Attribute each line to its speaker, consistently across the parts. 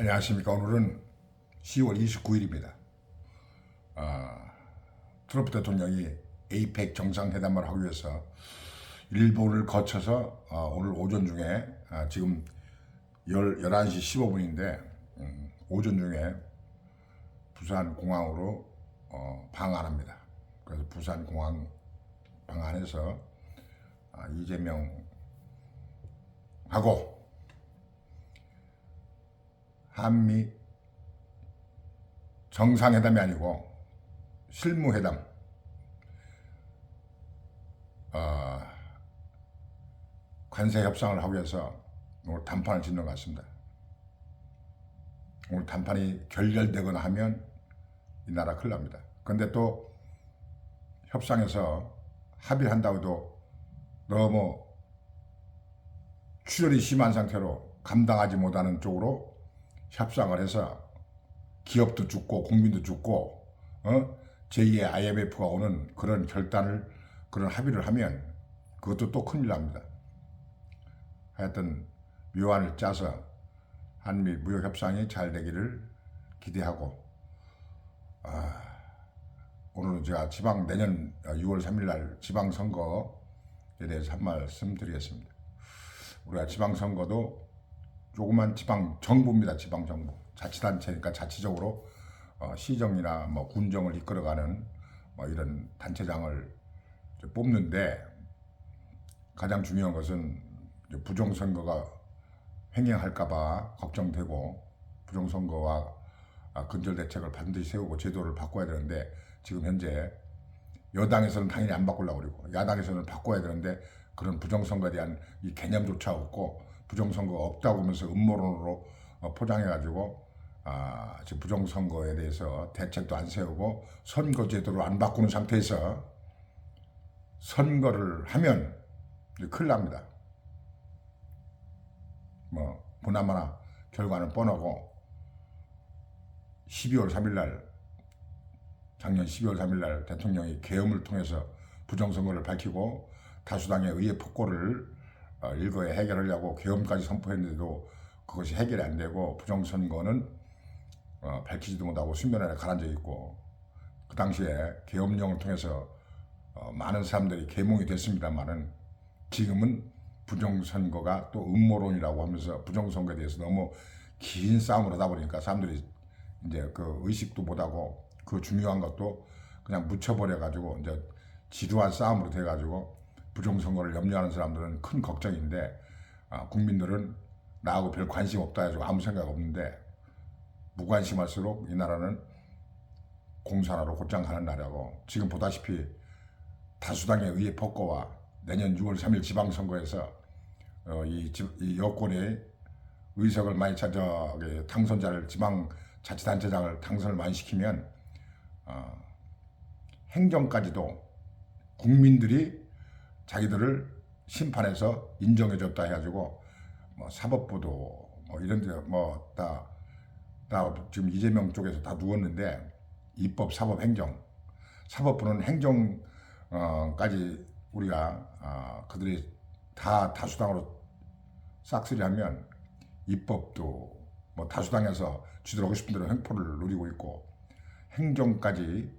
Speaker 1: 안녕하십니까. 오늘은 10월 29일입니다. 트럼프 대통령이 에이펙 정상회담을 하기 위해서 일본을 거쳐서 어, 오늘 오전 중에 아, 지금 10, 11시 15분인데 음, 오전 중에 부산 공항으로 어, 방한합니다. 그래서 부산 공항 아, 이재명하고 한미 정상회담이 아니고 실무회담 어, 관세 협상을 하기 위해서 오늘 단판을 짓는 것 같습니다. 오늘 단판이 결렬되거나 하면 이 나라 큰일 납니다. 그런데 또 협상에서 합의를 한다고 해도 너무 출혈이 심한 상태로 감당하지 못하는 쪽으로 협상을 해서 기업도 죽고 국민도 죽고 어? 제2의 IMF가 오는 그런 결단을 그런 합의를 하면 그것도 또 큰일 납니다. 하여튼 묘안을 짜서 한미 무역 협상이 잘 되기를 기대하고 아, 오늘은 제가 지방 내년 6월 3일 날 지방 선거에 대해서 한 말씀 드리겠습니다. 우리가 지방 선거도 조그만 지방 정부입니다. 지방 정부 자치단체니까 자치적으로 어, 시정이나 뭐 군정을 이끌어가는 뭐 이런 단체장을 뽑는데 가장 중요한 것은 부정선거가 횡행할까봐 걱정되고 부정선거와 아, 근절 대책을 반드시 세우고 제도를 바꿔야 되는데 지금 현재 여당에서는 당연히 안 바꾸려고 그러고 야당에서는 바꿔야 되는데 그런 부정선거에 대한 이 개념조차 없고 부정선거가 없다고 하면서 음모론으로 어, 포장해가지고 아, 지금 부정선거에 대해서 대책도 안 세우고 선거제도를 안 바꾸는 상태에서 선거를 하면 큰일 납니다. 뭐 보나마나 결과는 뻔하고 12월 3일 날 작년 12월 3일 날 대통령이 계엄을 통해서 부정선거를 밝히고 다수당의 의회 폭거를 어, 일거에 해결하려고 계엄까지 선포했는데도 그것이 해결이 안 되고 부정선거는 어, 밝히지도 못하고 수면 아래 가라앉아 있고 그 당시에 계엄령을 통해서 어, 많은 사람들이 계몽이 됐습니다만은 지금은 부정선거가 또 음모론이라고 하면서 부정선거에 대해서 너무 긴 싸움을 하다 보니까 사람들이 이제 그 의식도 못하고 그 중요한 것도 그냥 묻혀버려 가지고 이제 지루한 싸움으로 돼 가지고 부정선거를 염려하는 사람들은 큰 걱정인데 아, 국민들은 나하고 별 관심 없다 해가지고 아무 생각 없는데 무관심할수록 이 나라는 공산화로 곧장 가는 나라고 지금 보다시피 다수당의 의회 폭거와 내년 6월 3일 지방선거에서 어, 이, 지- 이 여권이 의석을 많이 찾아 그 당선자를 지방 자치단체장을 당선을 많이 시키면 어, 행정까지도 국민들이 자기들을 심판해서 인정해줬다 해가지고 뭐 사법부도 뭐 이런 데뭐다 다 지금 이재명 쪽에서 다 누웠는데 입법, 사법, 행정 사법부는 행정까지 우리가 어, 그들이 다 다수당으로 싹쓸이하면 입법도 뭐 다수당에서 지들 하고 싶은 대로 횡포를 누리고 있고 행정까지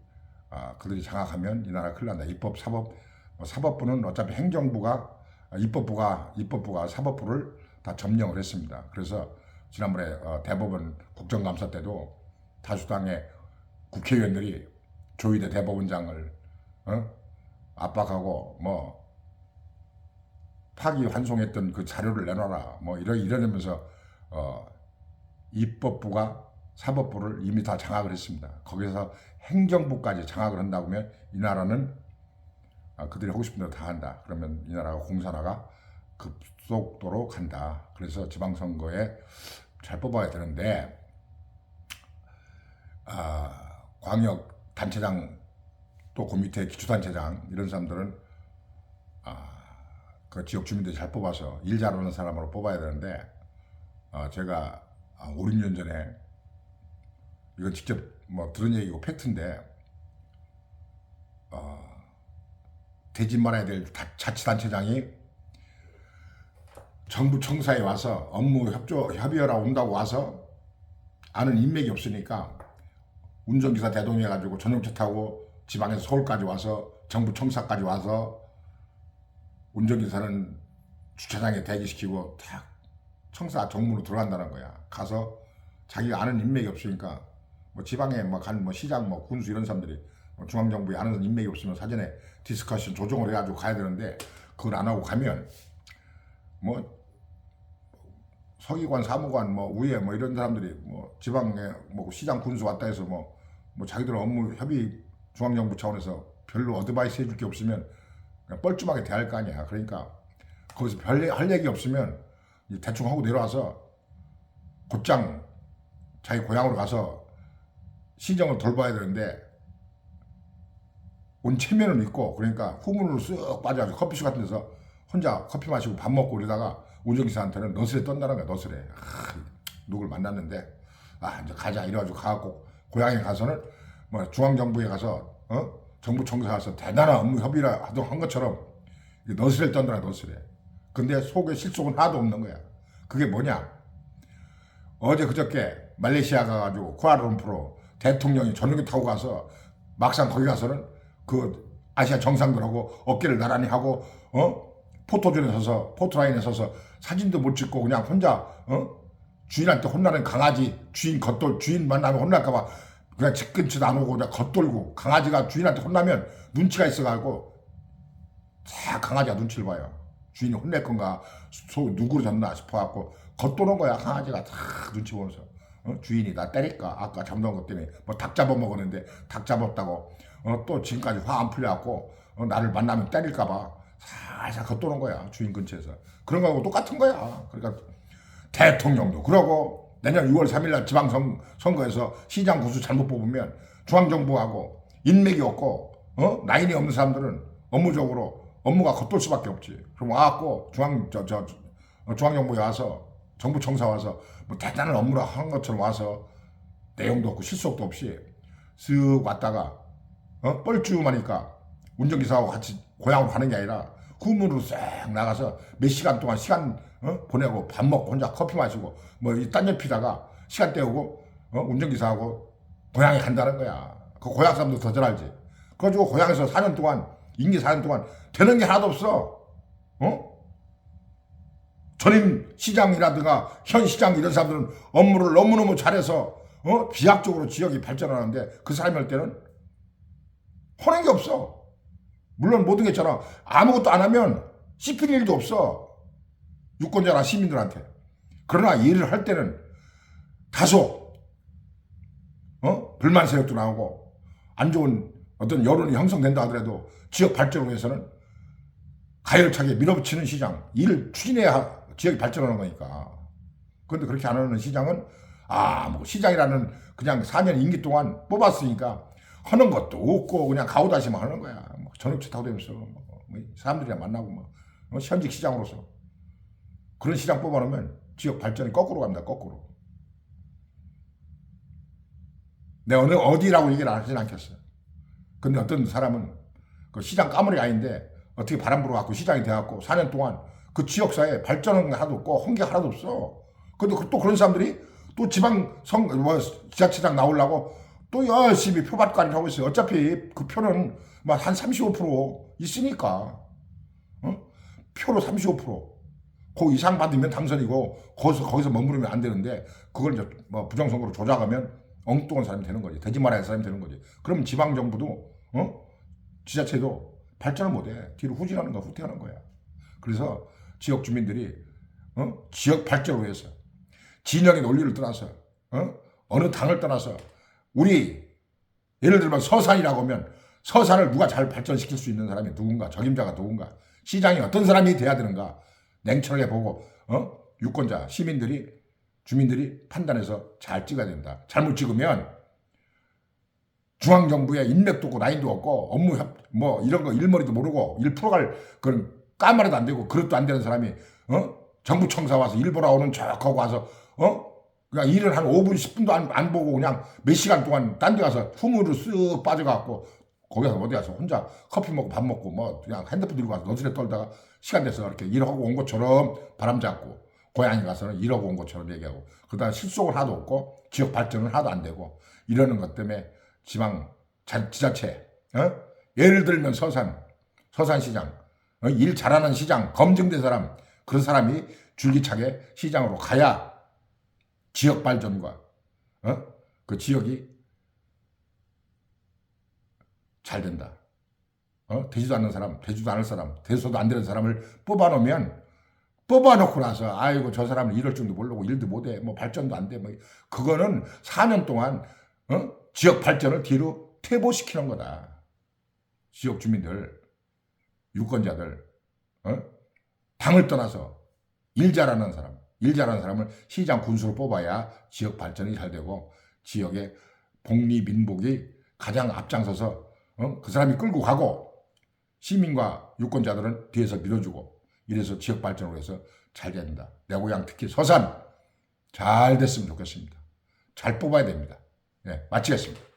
Speaker 1: 아, 그들이 장악하면 이 나라 큰일 난다. 입법, 사법, 뭐 사법부는 어차피 행정부가 아, 입법부가 입법부가 사법부를 다 점령을 했습니다. 그래서 지난번에 어, 대법원 국정감사 때도 다수당의 국회의원들이 조희대 대법원장을 어? 압박하고 뭐 파기 환송했던 그 자료를 내놔라 뭐 이러 이러면서 어, 입법부가 사법부를 이미 다 장악을 했습니다. 거기서 행정부까지 장악을 한다고 하면 이 나라는 아, 그들이 하고 싶은 대로 다 한다. 그러면 이 나라가 공산화가 급속도로 간다. 그래서 지방선거에 잘 뽑아야 되는데 아, 광역 단체장 또 그 밑에 기초단체장 이런 사람들은 아, 그 지역 주민들이 잘 뽑아서 일 잘하는 사람으로 뽑아야 되는데 어, 제가 아, 5, 6년 전에 이건 직접 뭐 들은 얘기고 팩트인데 어, 되지 말아야 될 다- 자치단체장이 정부 청사에 와서 업무 협조 협의하러 온다고 와서 아는 인맥이 없으니까 운전기사 대동해가지고 전용차 타고 지방에서 서울까지 와서 정부 청사까지 와서 운전기사는 주차장에 대기시키고 탁 청사 정문으로 들어간다는 거야. 가서 자기가 아는 인맥이 없으니까 뭐 지방에 뭐간뭐 시장 뭐 군수 이런 사람들이 뭐 중앙정부에 아는 인맥이 없으면 사전에 디스커션 조정을 해가지고 가야 되는데 그걸 안 하고 가면 뭐 서기관 사무관 뭐 우회 뭐 이런 사람들이 뭐 지방에 뭐 시장 군수 왔다 해서 뭐 뭐 자기들 업무 협의 중앙정부 차원에서 별로 어드바이스 해줄 게 없으면 그냥 뻘쭘하게 대할 거 아니야. 그러니까 거기서 별할 얘기 없으면 이제 대충 하고 내려와서 곧장 자기 고향으로 가서 시정을 돌봐야 되는데 온 체면은 있고 그러니까 후문으로 쓱 빠져가지고 커피숍 같은 데서 혼자 커피 마시고 밥 먹고 그러다가 운전기사한테는 너스레 떤다는 거야 너스레. 아, 누굴 만났는데. 아 이제 가자. 이래가지고 가갖고 고향에 가서는 뭐 중앙정부에 가서 어? 정부 청사 가서 대단한 업무 협의를 하던 한 것처럼 너스레 떤다는 너스레. 근데 속에 실속은 하나도 없는 거야. 그게 뭐냐? 어제 그저께 말레이시아 가가지고 쿠알라룸푸르 대통령이 전용기 타고 가서 막상 거기 가서는 그 아시아 정상들하고 어깨를 나란히 하고 어? 포토존에 서서 포토라인에 서서 사진도 못 찍고 그냥 혼자 어? 주인한테 혼나는 강아지 주인 겉돌 주인 만나면 혼날까봐 그냥 집 근처도 안 오고 그냥 겉돌고 강아지가 주인한테 혼나면 눈치가 있어가지고 다 강아지가 눈치를 봐요. 주인이 혼낼 건가? 소 누구를 졌나 싶어갖고 겉도는 거야. 강아지가 다 눈치 보면서. 어? 주인이 나 때릴까? 아까 잠든 것 때문에 뭐 닭 잡아먹었는데 닭 잡았다고 어? 또 지금까지 화 안 풀려갖고 어? 나를 만나면 때릴까봐 살살 겉도는 거야 주인 근처에서 그런 거하고 똑같은 거야 그러니까 대통령도 그러고 내년 6월 3일날 지방선 거에서 시장 구수 잘못 뽑으면 중앙정부하고 인맥이 없고 어? 라인이 없는 사람들은 업무적으로 업무가 겉돌 수밖에 없지. 그럼 와갖고 중앙 저, 저 어, 중앙정부에 와서 정부 청사 와서 뭐 대단한 업무를 한 것처럼 와서 내용도 없고 실속도 없이 쓱 왔다가 어? 뻘쭘하니까 운전기사하고 같이 고향으로 가는 게 아니라 후문으로 싹 나가서 몇 시간 동안 시간 어? 보내고 밥 먹고 혼자 커피 마시고 뭐딴일 피다가 시간 때우고 어? 운전기사하고 고향에 간다는 거야. 그 고향 사람들 더잘 알지. 그래가지고 고향에서 4년 동안 임기 4년 동안 되는 게 하나도 없어. 어? 전임 시장이라든가 현 시장 이런 사람들은 업무를 너무너무 잘해서 어? 비약적으로 지역이 발전하는데 그 사람이 할 때는 하는 게 없어. 물론 모든 게 있잖아. 아무것도 안 하면 씹힐 일도 없어. 유권자나 시민들한테. 그러나 일을 할 때는 다소 어? 불만 세력도 나오고 안 좋은 어떤 여론이 형성된다 하더라도 지역 발전을 위해서는 가열차게 밀어붙이는 시장 일을 추진해야 지역이 발전하는 거니까. 그런데 그렇게 안 하는 시장은 아, 뭐 시장이라는 그냥 4년 임기 동안 뽑았으니까 하는 것도 없고 그냥 가오다시만 하는 거야. 뭐 전업체 타고 다니면서 뭐, 뭐 사람들이랑 만나고 뭐 어, 현직 시장으로서 그런 시장 뽑아놓으면 지역 발전이 거꾸로 갑니다. 거꾸로. 내가 어느 어디라고 얘기를 하진 않겠어요. 근데 어떤 사람은 그 시장 까물이 아닌데 어떻게 바람 불어갖고 시장이 돼갖고 4년 동안 그 지역사회 발전은 하나도 없고 헌게 하나도 없어. 근데 그또 그런 사람들이 또 지방 성, 뭐, 지자체장 나오려고 또 열심히 표밭관리 하고 있어요. 어차피 그 표는 뭐한35% 있으니까. 어? 표로 35%. 그 이상 받으면 당선이고 거기서 거기서 머무르면 안 되는데 그걸 이제 뭐 부정선거로 조작하면 엉뚱한 사람이 되는 거지. 되지 말아야 할 사람이 되는 거지. 그럼 지방 정부도 어? 지자체도 발전을 못 해. 뒤로 후진하는 거야, 후퇴하는 거야. 그래서 지역 주민들이 어? 지역 발전을 위해서 진영의 논리를 떠나서 어? 어느 당을 떠나서 우리 예를 들면 서산이라고 하면 서산을 누가 잘 발전시킬 수 있는 사람이 누군가 적임자가 누군가 시장이 어떤 사람이 돼야 되는가 냉철하게 보고 어? 유권자 시민들이 주민들이 판단해서 잘 찍어야 된다. 잘못 찍으면 중앙정부에 인맥도 없고 라인도 없고 업무 협, 뭐 이런 거 일머리도 모르고 일 풀어갈 그런 까마라도 안 되고 그릇도 안 되는 사람이 어? 정부 청사 와서 일 보러 오는 척하고 와서 어? 그냥 일을 한 5분 10분도 안, 안 보고 그냥 몇 시간 동안 딴 데 가서 후문으로 쓱 빠져갖고 거기서 어디 가서 혼자 커피 먹고 밥 먹고 뭐 그냥 핸드폰 들고 가서 너스레 떨다가 시간 돼서 이렇게 일하고 온 것처럼 바람 잡고 고향에 가서는 이러고 온 것처럼 얘기하고 그다음 실속은 하나도 없고 지역 발전은 하나도 안 되고 이러는 것 때문에 지방 자, 지자체 어? 예를 들면 서산 서산시장 어? 일 잘하는 시장 검증된 사람 그런 사람이 줄기차게 시장으로 가야 지역 발전과 어? 그 지역이 잘 된다. 어? 되지도 않는 사람, 되지도 않을 사람, 돼서도 안 되는 사람을 뽑아놓으면 뽑아놓고 나서 아이고 저 사람은 이럴 줄도 모르고 일도 못해, 뭐 발전도 안 돼, 뭐 그거는 4년 동안 어? 지역 발전을 뒤로 퇴보시키는 거다. 지역 주민들, 유권자들, 어? 당을 떠나서 일 잘하는 사람, 일 잘하는 사람을 시장 군수로 뽑아야 지역 발전이 잘 되고 지역의 복리 민복이 가장 앞장서서 어? 그 사람이 끌고 가고 시민과 유권자들은 뒤에서 밀어주고 이래서 지역 발전을 위해서 잘 된다. 내 고향 특히 서산 잘 됐으면 좋겠습니다. 잘 뽑아야 됩니다. 네, 마치겠습니다.